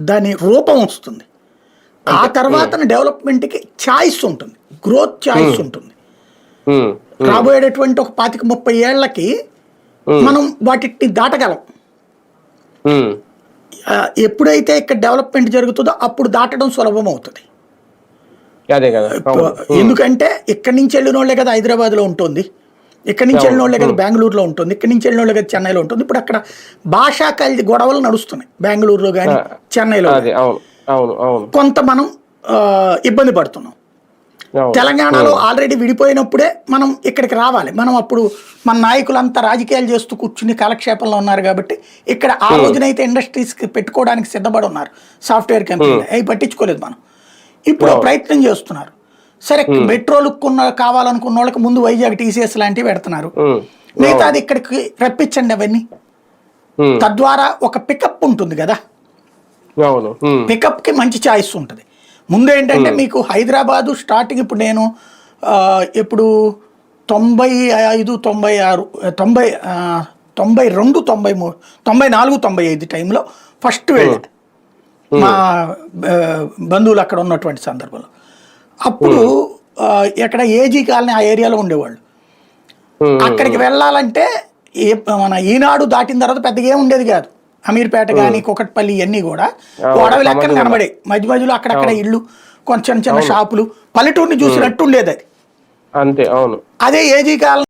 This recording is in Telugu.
దాని రూపం వస్తుంది. ఆ తర్వాత డెవలప్మెంట్కి ఛాయిస్ ఉంటుంది. గ్రోత్ ఛాయిస్ ఉంటుంది. రాబోయేటటువంటి ఒక పాతిక ముప్పై ఏళ్ళకి మనం వాటిని దాటగలం. ఎప్పుడైతే ఇక్కడ డెవలప్మెంట్ జరుగుతుందో అప్పుడు దాటడం సులభం అవుతుంది. అదే కదా. అవును. ఎందుకంటే ఇక్కడి నుంచి వెళ్ళిన వాళ్ళే కదా హైదరాబాద్లో ఉంటుంది. ఇక్కడి నుంచి వెళ్ళిన వాళ్ళే కదా బెంగళూరులో ఉంటుంది ఇక్కడి నుంచి వెళ్ళిన వాళ్ళే కదా చెన్నైలో ఉంటుంది. ఇప్పుడు అక్కడ భాషా కలిసి గొడవలు నడుస్తున్నాయి బెంగళూరులో కానీ చెన్నైలో కొంత మనం ఇబ్బంది పడుతున్నాం. తెలంగాణలో ఆల్రెడీ విడిపోయినప్పుడే మనం ఇక్కడికి రావాలి. మనం అప్పుడు మన నాయకులంతా రాజకీయాలు చేస్తూ కూర్చుని కాలక్షేపంలో ఉన్నారు కాబట్టి ఇక్కడ ఆ రోజునైతే ఇండస్ట్రీస్కి పెట్టుకోవడానికి సిద్ధపడి ఉన్నారు సాఫ్ట్వేర్ కంపెనీ అవి పట్టించుకోలేదు మనం. ఇప్పుడు ప్రయత్నం చేస్తున్నారు. సరే మెట్రోలు కొన్న కావాలనుకున్న వాళ్ళకి ముందు వైజాగ్ టీసీఎస్ లాంటివి పెడుతున్నారు. మిగతాది ఇక్కడికి రప్పించండి అవన్నీ. తద్వారా ఒక పికప్ ఉంటుంది కదా? ఉమ్, పికప్కి మంచి ఛాయిస్ ఉంటుంది. ముందు ఏంటంటే మీకు హైదరాబాదు స్టార్టింగ్ ఇప్పుడు నేను ఇప్పుడు తొంభై ఐదు తొంభై ఆరు తొంభై తొంభై రెండు తొంభై మూడు తొంభై నాలుగు తొంభై ఐదు టైంలో ఫస్ట్ వెళ్ళా మా బంధువులు అక్కడ ఉన్నటువంటి సందర్భంలో. అప్పుడు ఆ, ఎక్కడ ఏజీ కాలనీ ఆ ఏరియాలో ఉండేవాళ్ళు. అక్కడికి వెళ్ళాలంటే ఏ మన ఈనాడు దాటిన తర్వాత పెద్దగా ఏం ఉండేది కాదు. అమీర్పేట కానీ కుకట్పల్లి ఇవన్నీ కూడా అడవి లెక్కన కనబడే మధ్య మధ్యలో అక్కడక్కడ ఇళ్ళు కొంచెం చిన్న చిన్న షాపులు పల్లెటూరుని చూసినట్టు ఉండేది అది. అంతే అవును. అదే ఏజీ కాలం